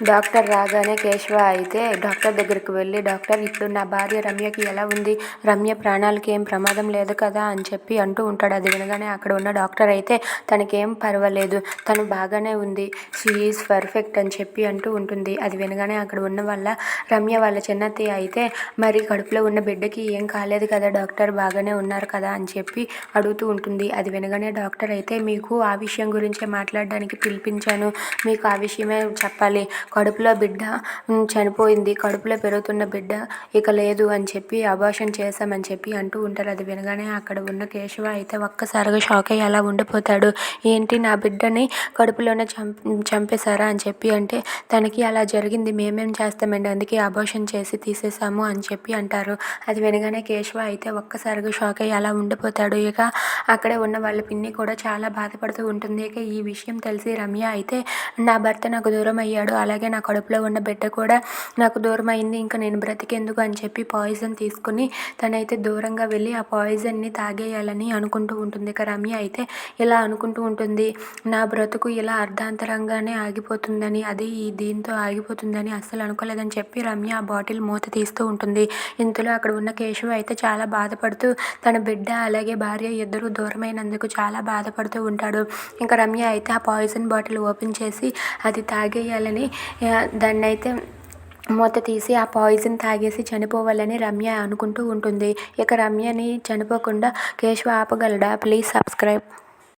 Doctor రాగానే కేశవ అయితే doctor దగ్గరికి వెళ్ళి డాక్టర్ ఇప్పుడు నా భార్య రమ్యకి ఎలా ఉంది? రమ్య ప్రాణాలకి ఏం ప్రమాదం లేదు కదా? అని చెప్పి అంటూ ఉంటాడు. అది వినగానే అక్కడ ఉన్న డాక్టర్ అయితే తనకేం పర్వాలేదు తను బాగానే ఉంది షీ ఈజ్ పర్ఫెక్ట్ అని చెప్పి అంటూ ఉంటుంది. అది వినగానే అక్కడ ఉన్న వాళ్ళ రమ్య వాళ్ళ చిన్నతి అయితే మరి కడుపులో ఉన్న బిడ్డకి ఏం కాలేదు కదా డాక్టర్ బాగానే ఉన్నారు కదా? అని చెప్పి అడుగుతూ ఉంటుంది. అది వినగానే డాక్టర్ అయితే మీకు ఆ విషయం గురించే మాట్లాడడానికి పిలిపించాను. మీకు ఆ విషయమే చెప్పాలి. కడుపులో బిడ్డ చనిపోయింది కడుపులో పెరుగుతున్న బిడ్డ ఇక లేదు అని చెప్పి అబార్షన్ చేశామని చెప్పి అంటూ ఉంటారు. అది వినగానే అక్కడ ఉన్న కేశవ అయితే ఒక్కసారిగా షాక్ అయ్యి అలా ఉండిపోతాడు? ఏంటి నా బిడ్డని కడుపులోనే చం చంపేశారా? అని చెప్పి అంటే తనకి అలా జరిగింది మేమేం చేస్తామండి? అందుకే అబార్షన్ చేసి తీసేసాము అని చెప్పి అంటారు. అది వినగానే కేశవ అయితే ఒక్కసారిగా షాక్ అయ్యి అలా ఉండిపోతాడు? ఇక అక్కడే ఉన్న వాళ్ళ పిన్ని కూడా చాలా బాధపడుతూ ఉంటుంది. ఇక ఈ విషయం తెలిసి రమ్య అయితే నా భర్త నాకు దూరం అయ్యాడు. అలా అలాగే నా కడుపులో ఉన్న బిడ్డ కూడా నాకు దూరం అయింది ఇంకా నేను బ్రతికెందుకు అని చెప్పి పాయిజన్ తీసుకుని తనైతే దూరంగా వెళ్ళి ఆ పాయిజన్ని తాగేయాలని అనుకుంటూ ఉంటుంది. ఇక రమ్య అయితే ఇలా అనుకుంటూ ఉంటుంది నా బ్రతుకు ఇలా అర్ధాంతరంగానే ఆగిపోతుందని అది ఈ దీంతో ఆగిపోతుందని అస్సలు అనుకోలేదని చెప్పి రమ్య ఆ బాటిల్ మూత తీస్తూ ఉంటుంది. ఇంతలో అక్కడ ఉన్న కేశవ అయితే చాలా బాధపడుతూ తన బిడ్డ అలాగే భార్య ఇద్దరు దూరమైనందుకు చాలా బాధపడుతూ ఉంటాడు. ఇంకా రమ్య అయితే ఆ పాయిజన్ బాటిల్ ఓపెన్ చేసి అది తాగేయాలని దాన్ని అయితే మూత తీసి ఆ పాయిజన్ తాగేసి చనిపోవాలని రమ్య అనుకుంటూ ఉంటుంది. ఇక రమ్యని చనిపోకుండా కేశవ ఆపగలడా? Please subscribe